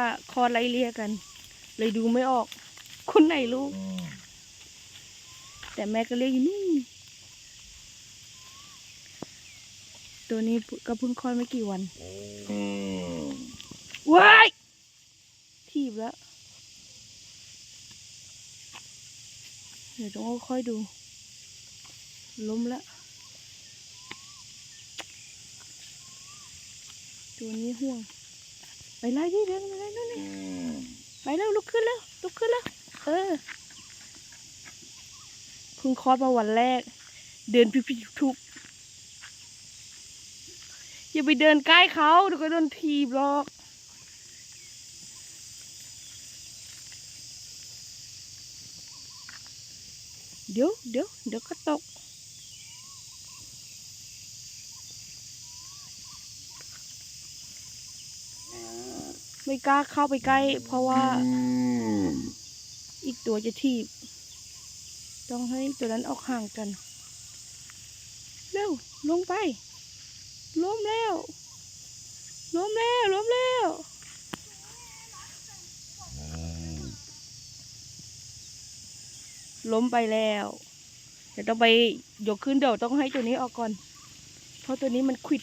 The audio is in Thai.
อะคอไล่เลี่ยกัน เลยดูไม่ออก คนไหนลูก แต่แม่ก็เรียกอยู่นู่นตัวนี้ก็เพิ่งคลอดไม่กี่วันว้ายทีบแล้ว เดี๋ยวต้องค่อยๆดู ล้มแล้ว ตัวนี้ห่วง ไปไล่ดิเดินไปไล่นู่นนี่ไปแล้วลุกขึ้นแล้วลุกขึ้นแล้ว เออเพิ่งคลอดมาวันแรก เดินพิพิทุกอย่าไปเดินใกล้เขาเดี๋ยวก็โดนทีบหรอกเดี๋ยวเดี๋ยวเดี๋ยวก็ตก ไม่กล้าเข้าไปใกล้ เพราะว่า อีกตัวจะทีบ ต้องให้ตัวนั้นออกห่างกัน เร็ว ลงไป ล้มแล้ว ล้มแล้ว ล้มแล้วล้มไปแล้ว เดี๋ยวต้องไปยกขึ้นเดี๋ยวต้องให้ตัวนี้ออกก่อน เพราะตัวนี้มันขวิด